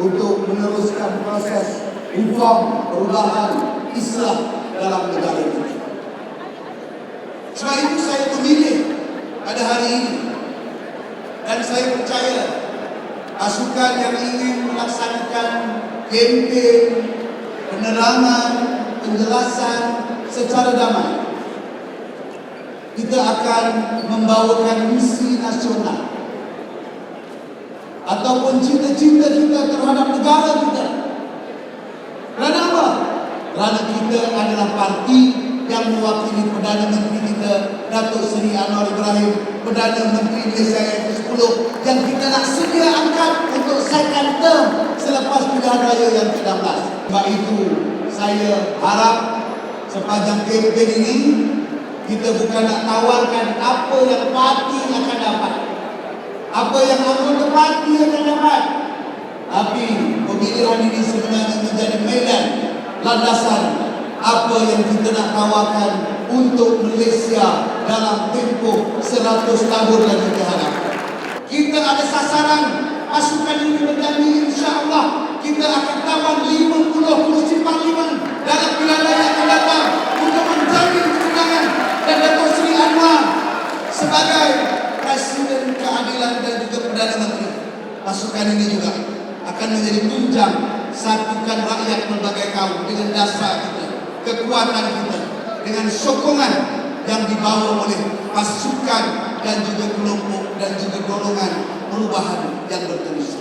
untuk meneruskan proses reform perubahan Islam dalam negara ini. Sebab itu saya memilih pada hari ini dan saya percaya pasukan yang ingin melaksanakan kempen penerangan, penjelasan secara damai kita akan membawakan misi nasional ataupun cita-cita kita terhadap negara kita. Kerana apa? Kerana kita adalah parti yang mewakili Perdana Menteri kita Datuk Seri Anwar Ibrahim Perdana Menteri Malaysia yang ke-10 yang kita nak sedia angkat untuk second term selepas pilihan raya yang ke-16 sebab itu saya harap sepanjang kempen ini kita bukan nak tawarkan apa yang parti akan dapat apa yang anggota parti landasan apa yang kita nak tawarkan untuk Malaysia dalam tempoh 100 tahun lagi ke hadapan. Kita ada sasaran pasukan ini berjanji insya-Allah kita akan tawan 50 kursi parlimen dalam pilihan raya akan datang untuk menjamin kemenangan dan Datuk Seri Anwar sebagai Presiden Keadilan dan juga Perdana Menteri. Pasukan ini juga akan menjadi tunjang satukan rakyat pelbagai kaum dengan dasar kita kekuatan kita dengan sokongan yang dibawa oleh pasukan dan juga kelompok dan juga golongan perubahan yang bertulis.